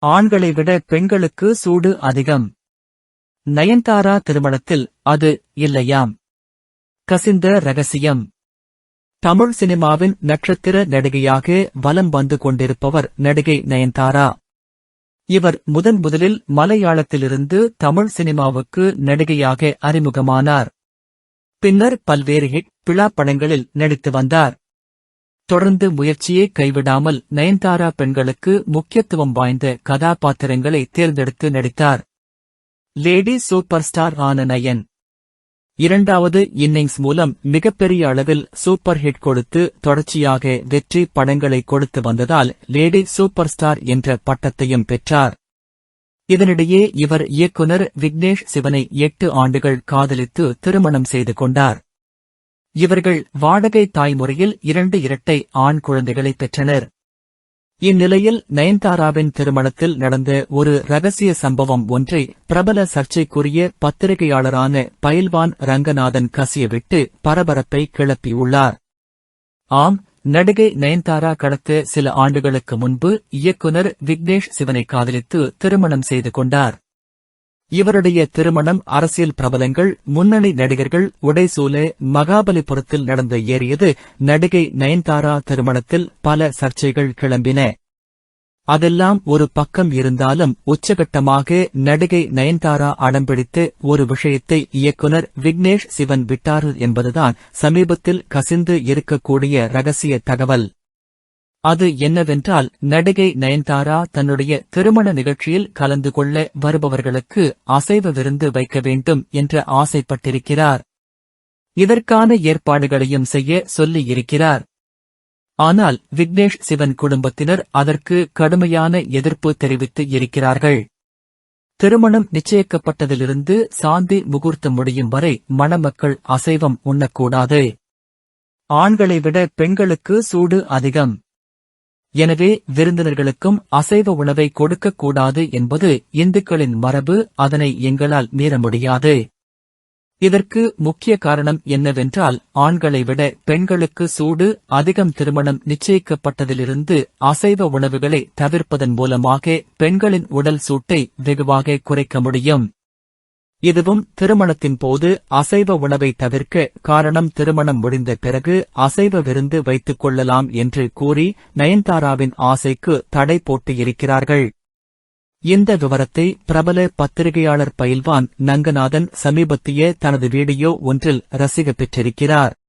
ஆண்களை விட பெண்களுக்கு சூடு அதிகம். நயன்தாரா திருமணத்தில் அது இல்லையாம். கசிந்த ரகசியம். தமிழ் சினிமாவின் நட்சத்திர நடிகையாக வலம் வந்து கொண்டிருப்பவர் நடிகை நயன்தாரா. இவர் முதன் முதலில் மலையாளத்திலிருந்து தமிழ் சினிமாவுக்கு நடிகையாக அறிமுகமானார். பின்னர் பல்வேறு ஹிட் பிழா படங்களில் நடித்து வந்தார். தொடர்ந்து முயற்சியை கைவிடாமல் நயன்தாரா பெண்களுக்கு முக்கியத்துவம் வாய்ந்த கதாபாத்திரங்களை தேர்ந்தெடுத்து நடித்தார். லேடி சூப்பர் ஸ்டார் ஆன நயன். இரண்டாவது இன்னிங்ஸ் மூலம் மிகப்பெரிய அளவில் சூப்பர் ஹிட் கொடுத்து தொடர்ச்சியாக வெற்றி படங்களை கொடுத்து வந்ததால் லேடி சூப்பர் ஸ்டார் என்ற பட்டத்தையும் பெற்றார். இதனிடையே இவர் இயக்குனர் விக்னேஷ் சிவனை எட்டு ஆண்டுகள் காதலித்து திருமணம் செய்து கொண்டார். இவர்கள் வாடகை தாய்முறையில் இரண்டு இரட்டை ஆண் குழந்தைகளை பெற்றனர். இந்நிலையில் நயன்தாராவின் திருமணத்தில் நடந்த ஒரு ரகசிய சம்பவம் ஒன்றை பிரபல சர்ச்சைக்குரிய பத்திரிகையாளரான பயில்வான் ரங்கநாதன் கசியவிட்டு பரபரப்பை கிளப்பியுள்ளார். ஆம் நடிகை நயன்தாரா கடத்த சில ஆண்டுகளுக்கு முன்பு இயக்குனர் விக்னேஷ் சிவனை காதலித்து திருமணம் செய்து கொண்டார். இவருடைய திருமணம் அரசியல் பிரபலங்கள் முன்னணி நடிகர்கள் உடைசூலே மகாபலிபுரத்தில் நடந்த ஏறியது நடிகை நயன்தாரா திருமணத்தில் பல சர்ச்சைகள் கிளம்பின. அதெல்லாம் ஒரு பக்கம் இருந்தாலும் உச்சகட்டமாக நடிகை நயன்தாரா அடம்பிடித்து ஒரு விஷயத்தை இயக்குனர் விக்னேஷ் சிவன் விட்டார் என்பதுதான் சமீபத்தில் கசிந்து இருக்கக்கூடிய ரகசிய தகவல். அது என்னவென்றால் நடிகை நயன்தாரா தன்னுடைய திருமண நிகழ்ச்சியில் கலந்து கொள்ள வருபவர்களுக்கு அசைவ விருந்து வைக்க வேண்டும் என்று ஆசைப்பட்டிருக்கிறார். இதற்கான ஏற்பாடுகளையும் செய்ய சொல்லியிருக்கிறார். ஆனால் விக்னேஷ் சிவன் குடும்பத்தினர் அதற்கு கடுமையான எதிர்ப்பு தெரிவித்து இருக்கிறார்கள். திருமணம் நிச்சயிக்கப்பட்டதிலிருந்து சாந்தி முகூர்த்தம் முடியும் வரை மணமக்கள் அசைவம் உண்ணக்கூடாது. ஆண்களை விட பெண்களுக்கு சூடு அதிகம். எனவே விருந்தினர்களுக்கும் அசைவ உணவை கொடுக்கக்கூடாது என்பது இந்துக்களின் மரபு அதனை எங்களால் மீற முடியாது. இதற்கு முக்கிய காரணம் என்னவென்றால் ஆண்களை விட பெண்களுக்கு சூடு அதிகம் திருமணம் நிச்சயிக்கப்பட்டதிலிருந்து அசைவ உணவுகளை தவிர்ப்பதன் மூலமாக பெண்களின் உடல் சூட்டை வெகுவாக குறைக்க முடியும். இதுவும் திருமணத்தின் போது அசைவ உணவை தவிர்க்க காரணம் திருமணம் முடிந்த பிறகு அசைவ விருந்து வைத்துக் கொள்ளலாம் என்று கூறி நயன்தாராவின் ஆசைக்கு தடை போட்டு இருக்கிறார்கள் இந்த விவரத்தை பிரபல பத்திரிகையாளர் பயில்வான் நங்கநாதன் சமீபத்திய தனது வீடியோ ஒன்றில் ரசிக பெற்றிருக்கிறார்.